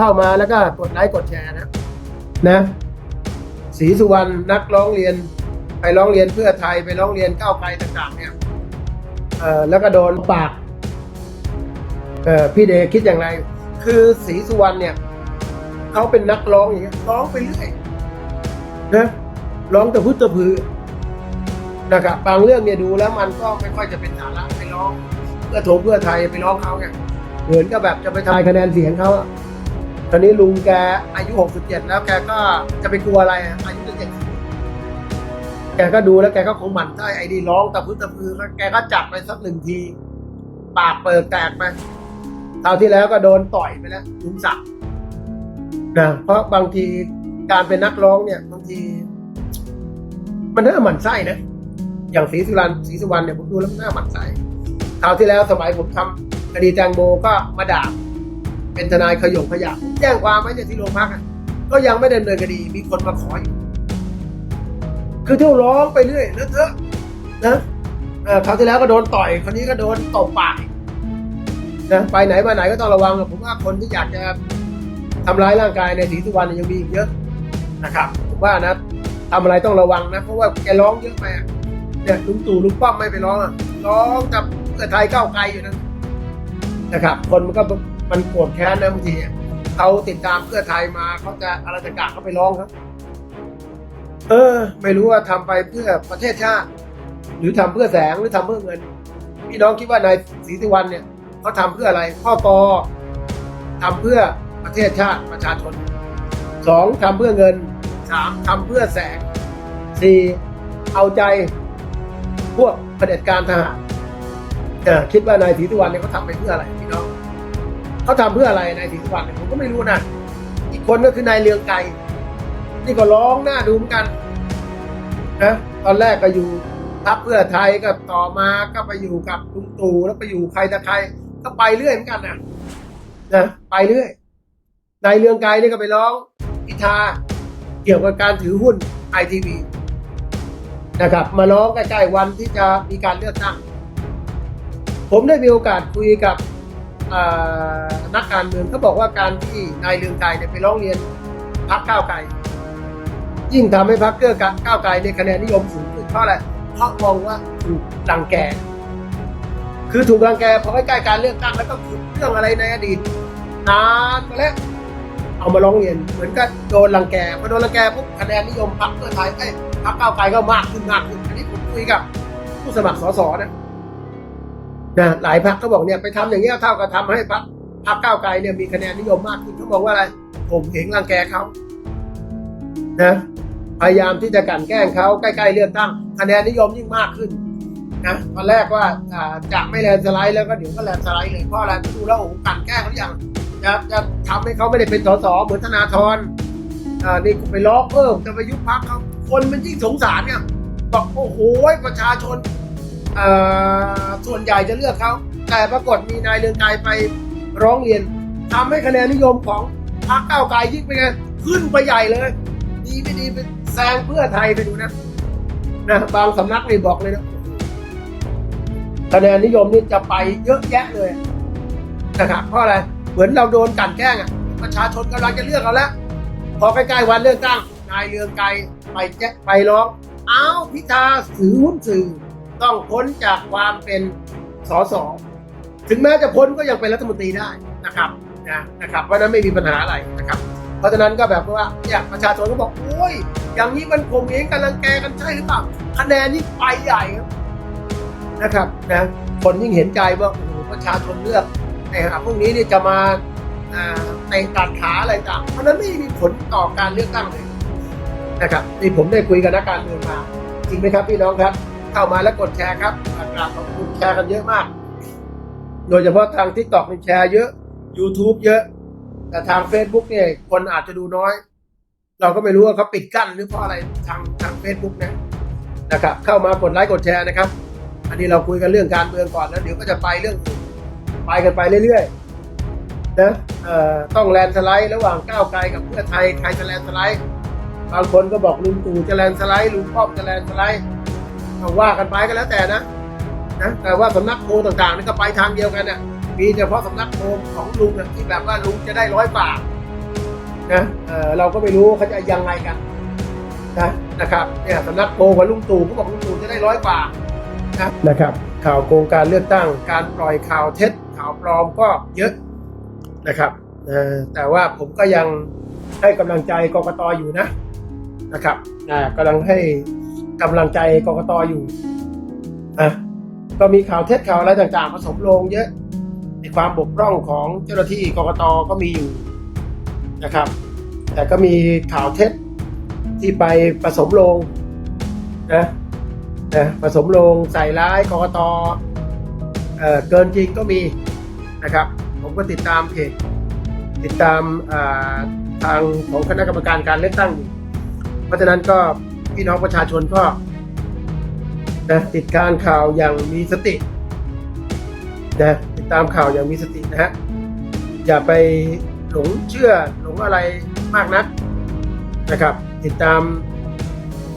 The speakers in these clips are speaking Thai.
เข้ามาแล้วก็กดไลค์กดแชร์นะนะศรีสุวรรณนักร้องเรียน ไปร้องเรียนเพื่อไทยไปร้องเรียนก้าวไกลต่างๆ เนี่ยเออแล้วก็โดนปากเออพี่เดคิดอย่างไร คือศรีสุวรรณเนี่ยเขาเป็นนักร้องอย่างเงี้ยร้องไปเรื่อยนะร้องแต่พุทธพือนะครับบางเรื่องเนี่ยดูแล้วมันก็ไม่ค่อยจะเป็นสาระไปร้องเพื่อโถเพื่อไทยไปร้องเขาไงเหมือนกับแบบจะไปทายคะแนนเสียงเขา ตอนนี้ลุงแกอายุ 67 แล้วแกก็จะไปกลัวอะไรอะอายุเจ็ดสิบแกก็ดูแล้วแกก็คงหมั่นไส้ไอ้ดีร้องตะพื้นตะพือแล้วแกก็จับไปสักหนึ่งที ปากเปิดแตกไปคราวที่แล้วก็โดนต่อยไปแล้วลุงศักดิ์นะเพราะบางทีการเป็นนักร้องเนี่ย บางที มันน่าหมั่นไส้นะอย่างศรีสุวรรณศรีสุวรรณเนี่ยผมดูแล้วนน่าหมั่นไส้คราวที่แล้วสมัยผมทำคดีแตงโมก็มาด่า เป็นทนายขยงขยะแจ้งความไว้เนี่ยที่โรงพักก็ยังไม่ดำเนินคดีมีคนมาขออยู่คือเที่ยวร้องไปเรื่อยเลอะเทอะนะเอ่อคราวที่แล้วก็โดนต่อยคนนี้ก็โดนตบปากนะไปไหนมาไหนก็ต้องระวังอะผมว่าคนที่อยากจะทำร้ายร่างกายในศรีสุวรรณยังมีอีกเยอะนะครับผมว่านะทำอะไรต้องระวังนะเพราะว่าแกร้องเยอะไปเนี่ยลุงตู่ลุงป้อมไม่ไปร้องอะร้องกับเพื่อไทยก้าวไกลอยู่นะนะครับ คนมันก็ มันโกรธแค้นนะบางทีเขาติดตามเพื่อไทยมาเขาจะอะไรจะกะเขาไปร้องครับ เออ ไม่รู้ว่าทำไปเพื่อประเทศชาติ หรือทำเพื่อแสงหรือทำเพื่อเงิน พี่น้องคิดว่านายศรีสุวรรณเนี่ยเขาทำเพื่ออะไรข้อกอทำเพื่อประเทศชาติประชาชนสองทำเพื่อเงินสามทำเพื่อแสงสี่เอาใจพวกเผด็จการทหารคิดว่านายศรีสุวรรณเนี่ยเขาทำไปเพื่ออะไรพี่น้อง เขาทำเพื่ออะไรนายศรีสุวรรณผมก็ไม่รู้นะอีกคนก็คือนายเรืองไกรนี่ก็ร้องหน้าดูเหมือนกันนะตอนแรกก็อยู่พักเพื่อไทยก็ต่อมาก็ไปอยู่กับลุงตู่แล้วไปอยู่ใครแต่ใครก็ไปเรื่อยเหมือนกันนะนะไปเรื่อยนายเรืองไกรนี่ก็ไปร้องพิธาเกี่ยวกับการถือหุ้นไอทีวีนะครับ มาร้องใกล้ๆวันที่จะมีการเลือกตั้งผมได้มีโอกาสคุยกับ นักการเมืองเขาบอกว่าการที่นายเรืองไกรเนี่ยไปร้องเรียนพักก้าวไกลยิ่งทำให้พักเกื้อก้าวไกลในคะแนนนิยมสูงขึ้นเพราะอะไรเพราะมองว่าถูกรังแก คือถูกรังแกพอใกล้ๆการเลือกตั้งแล้วก็ขุดเรื่องอะไรในอดีตนานมาแล้วเอามาร้องเรียนเหมือนกับโดนรังแกพอโดนรังแกปุ๊บคะแนนนิยมพักเพื่อไทยไอ้ยพักก้าวไกลก็มากขึ้นมากขึ้นอันนี้ผมคุยกับผู้สมัครสสนะ นะหลายพักเขาบอกเนี่ยไปทำอย่างเงี้ยเท่ากับทำให้พักพักก้าวไกลเนี่ยมีคะแนนนิยมมากขึ้นเขาบอกว่าอะไร ผมเห็นรังแกเขานะพยายามที่จะกันแกล้งเขาใกล้ๆเลือกตั้งคะแนนนิยมยิ่งมากขึ้นนะตอนแรกว่าจะไม่แลนสไลด์แล้วก็เดี๋ยวก็แลนสไลด์เลยเพราะอะไรดูแล้วโอ้โหกันแกล้งเขาอย่างจะจะทำให้เขาไม่ได้เป็นสสเหมือนธนาธรอ่านี่ไปล้อเพิ่มจะไปยุบพักเขาคนมันยิ่งสงสารเนี่ยบอกโอ้โหประชาชน ส่วนใหญ่จะเลือกเขา แต่ปรากฏมีนายเรืองไกรไปร้องเรียนทำให้คะแนนนิยมของพรรคก้าวไกลยิ่งเป็นไงขึ้นไปใหญ่เลย ดีไม่ดีเป็นแซงเพื่อไทยไปดูนะนะบางสำนักนี่บอกเลยนะคะแนนนิยมนี่จะไปเยอะแยะเลยนะครับเพราะอะไรเหมือนเราโดนกันแกล้งอะประชาชนกำลังจะเลือกเราแล้วพอใกล้ๆวันเลือกตั้งนายเรืองไกรไปแจ้งไปร้องอ้าวพิธาถือหุ้นสื่อ ต้องพ้นจากความเป็นสสถึงแม้จะพ้นก็ยังเป็นรัฐมนตรีได้นะครับนะนะครับ เพราะนั้นไม่มีปัญหาอะไรนะครับ เพราะฉะนั้นก็แบบว่าเนี่ยประชาชนก็บอกโอ้ยอย่างนี้มันข่มเหงกันรังแกกันใช่หรือเปล่าคะแนนนี่ไปใหญ่นะครับนะคนยิ่งเห็นใจว่าโอ้โหประชาชนเลือกไอ้หาพวกนี้นี่จะมาอ่าในตัดขาอะไรต่างเพราะฉะนั้นไม่มีผลต่อการเลือกตั้งเลยนะครับนี่ผมได้คุยกับนักการเมืองมา จริงไหมครับพี่น้องครับ เข้ามาแล้วกดแชร์ครับกราบขอบคุณแชร์กันเยอะมาก โดยเฉพาะทางทิกตอกมีแชร์เยอะ YouTube เยอะ แต่ทาง Facebook เนี่ยคนอาจจะดูน้อย เราก็ไม่รู้ว่าเขาปิดกั้นหรือเพราะอะไรทางทาง Facebook เนี่ยนะครับ เข้ามากดไลค์กดแชร์นะครับ อันนี้เราคุยกันเรื่องการเมืองก่อนแล้วเดี๋ยวก็จะไปเรื่องอื่นไปกันไปเรื่อยๆนะเอ่อต้องแลนด์สไลด์ระหว่างก้าวไกลกับเพื่อไทยใครจะแลนด์สไลด์บางคนก็บอกลุงตู่จะแลนด์สไลด์ลุงป้อมจะแลนด์สไลด์ เอาว่ากันไปก็แล้วแต่นะนะแต่ว่าสำนักโพลต่างๆนี่ก็ไปทางเดียวกันน่ะมีเฉพาะสำนักโพลของลุงน่ะที่แบบว่าลุงจะได้ร้อยบาทนะเออเราก็ไม่รู้เขาจะยังไงกันนะนะครับเนี่ยสำนักโพลของลุงตู่เขาบอกลุงตู่จะได้ร้อยกว่านะนะครับ ข่าวโกงการเลือกตั้ง การปล่อยข่าวเท็จ ข่าวปลอมก็เยอะนะครับแต่ว่าผมก็ยังให้กำลังใจกรกตอยู่นะนะครับกำลังให้ กำลังใจกกตอยู่อะก็มีข่าวเท็จข่าวอะไรต่างๆผสมลงเยอะในความบกพร่องของเจ้าหน้าที่กกตก็มีอยู่นะครับ แต่ก็มีข่าวเท็จที่ไปผสมลงนะนะผสมลงใส่ร้ายกกตเอ่อเกินจริงก็มีนะครับ ผมก็ติดตามเพจติดตามอ่าทางของคณะกรรมการการเลือกตั้งอยู่เพราะฉะนั้นก็ พี่น้องประชาชนก็นะติดการข่าวอย่างมีสตินะติดตามข่าวอย่างมีสตินะฮะอย่าไปหลงเชื่อหลงอะไรมากนักนะครับ ติดตาม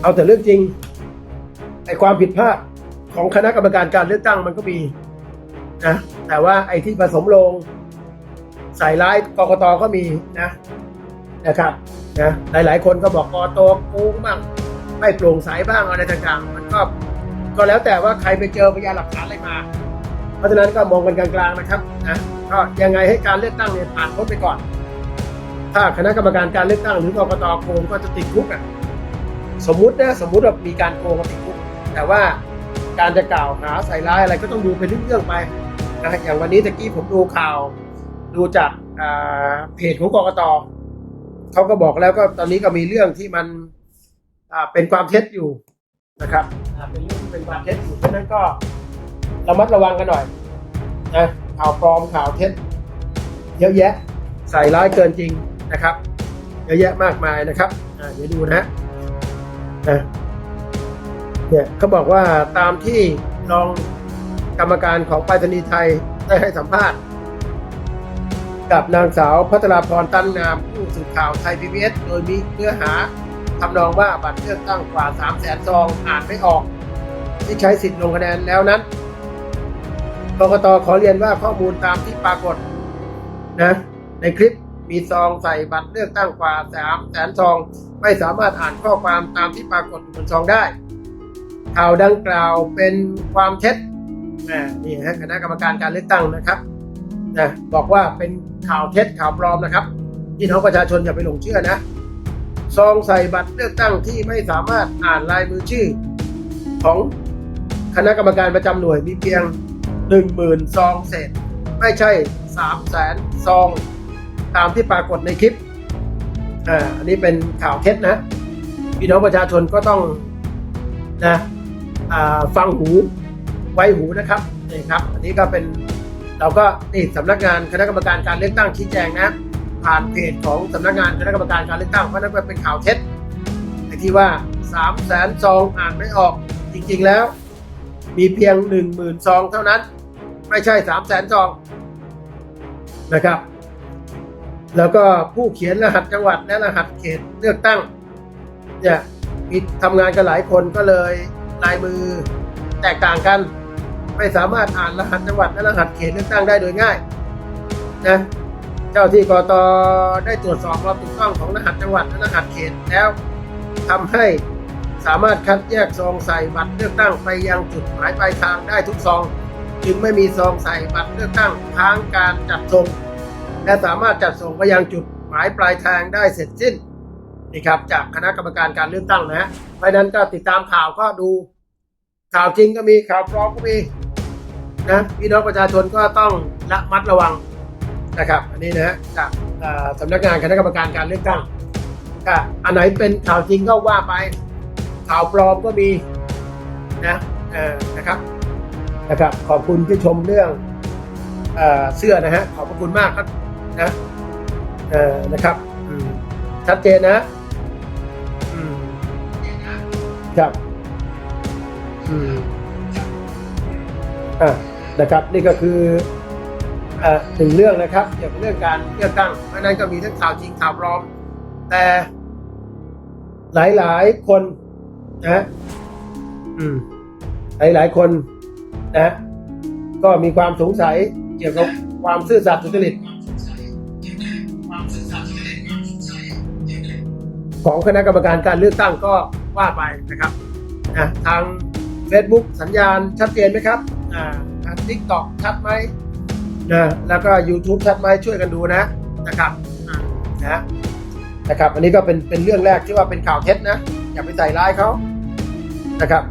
เอาแต่เรื่องจริงไอ้ความผิดพลาดของคณะกรรมการการเลือกตั้งมันก็มีนะแต่ว่าไอ้ที่ผสมลงใส่ร้ายกกตก็มีนะนะครับนะหลายๆ คนก็บอกกกตโกงบ้าง ไม่โปร่งใสบ้างอะไรต่างๆ มันก็ก็แล้วแต่ว่าใครไปเจอพยานหลักฐานอะไรมา เพราะฉะนั้นก็มองกันกลางๆนะครับนะก็ยังไงให้การเลือกตั้งเนี่ยผ่านพ้นไปก่อน ถ้าคณะกรรมการการเลือกตั้งหรือกกตโกงก็จะติดคุกอะสมมุตินะสมมุติว่ามีการโกงก็ติดคุก แต่ว่าการจะกล่าวหาใส่ร้ายอะไรก็ต้องดูเป็นเรื่องๆไปนะอย่างวันนี้ตะกี้ผมดูข่าว ดูจากอ่าเพจของกกตเขาก็บอกแล้วก็ตอนนี้ก็มีเรื่องที่มัน เป็นความเท็จอยู่นะครับอ่าเป็นเรื่องที่เป็นความเท็จอยู่เพราะนั้นก็ระมัดระวังกันหน่อยนะข่าวปลอมข่าวเท็จ เยอะแยะใส่ร้ายเกินจริงนะครับเยอะแยะมากมายนะครับเดี๋ยวดูนะฮะเนี่ยเขาบอกว่าตามที่รองกรรมการของไปรษณีย์ไทยได้ให้สัมภาษณ์ กับนางสาวพัทราพรตันงนามผู้สื่อข่าวไทยพีบีเอสโดยมีเนื้อหา ทำนองว่าบัตรเลือกตั้งกว่า 3 0 0แสนซองอ่านไม่ออก ที่ใช้สิทธิ์ลงคะแนนแล้วนั้นกกตขอเรียนว่าข้อมูลตามที่ปรากฏนะในคลิปมีซองใส่บัตรเลือกตั้งกว่า3 0 0แสนซอง ไม่สามารถอ่านข้อความตามที่ปรากฏบนซองได้ข่าวดังกล่าวเป็นความเท็จนี่ฮะคณะกรรมการการเลือกตั้งนะครับนะบอกว่าเป็นข่าวเท็จข่าวปลอมนะครับพี่น้องประชาชนอย่าไปหลงเชื่อนะ ซองใส่บัตรเลือกตั้งที่ไม่สามารถอ่านลายมือชื่อ ของคณะกรรมการประจำหน่วยมีเพียงหนึ่งหมื่นซองเศษ ไม่ใช่สามแสนซอง ตามที่ปรากฏในคลิปอ่าอันนี้เป็นข่าวเท็จนะพี่น้องประชาชนก็ต้องนะอ่าฟังหูไว้หูนะครับนี่ครับ อันนี้ก็เป็นเราก็นี่สำนักงานคณะกรรมการการเลือกตั้งชี้แจงนะ ผ่านเพจของสำนักงานคณะกรรมการการเลือกตั้งเพราะนั่นเป็นข่าวเท็จไอ้ที่ว่า3 0 0แสนซองอ่านไม่ออกจริงๆแล้ว มีเพียง 1 0,000ซองเท่านั้น ไม่ใช่3 0 0แสนซองนะครับ แล้วก็ผู้เขียนรหัสจังหวัดและรหัสเขตเลือกตั้งเนี่ยมีทำงานกันหลายคนก็เลยลายมือแตกต่างกัน ไม่สามารถอ่านรหัสจังหวัดและรหัสเขตเลือกตั้งได้โดยง่ายนะ เจ้าที่กตได้ตรวจสอบความถูกต้องของรหัสจังหวัดและรหัสเขตแล้วทำให้สามารถคัดแยกซองใส่บัตรเลือกตั้งไปยังจุดหมายปลายทางได้ทุกซอง จึงไม่มีซองใส่บัตรเลือกตั้งค้างการจัดส่งและสามารถจัดส่งไปยังจุดหมายปลายทางได้เสร็จสิ้นนี่ครับจากคณะกรรมการการเลือกตั้งนะเพราะนั้นก็ติดตามข่าวก็ดู ข่าวจริงก็มีข่าวปลอมก็มีนะพี่น้องประชาชนก็ต้องระมัดระวัง นะครับ อันนี้นะฮะจากสำนักงานคณะกรรมการการเลือกตั้งอันไหนเป็นข่าวจริงก็ว่าไปข่าวปลอมก็มีนะนะครับนะครับ ขอบคุณที่ชมเรื่องเอเสื้อนะฮะขอบพระคุณมากครับนะนะครับชัดเจนนะครับอืมอะนะครับ นี่ก็คือ หนึ่งเรื่องนะครับเกี่ยวกับเรื่องการเลือกตั้งเพราะนั้นก็มีทั้งข่าวจริงข่าวปลอม แต่หลายๆคนนะอืมหลายๆคนนะ ก็มีความสงสัยเกี่ยวกับความซื่อสัตย์สุจริตของคณะกรรมการการเลือกตั้งก็ว่าไปนะครับนะทาง Facebook สัญญาณชัดเจนไหมครับ อ่าทาง TikTok ชัดไหม นะแล้วก็ YouTube ชัดไหมช่วยกันดูนะนะครับอ่านะนะครับ อันนี้ก็เป็นเป็นเรื่องแรกที่ว่าเป็นข่าวเท็จนะ อย่าไปใส่ร้ายเขานะครับ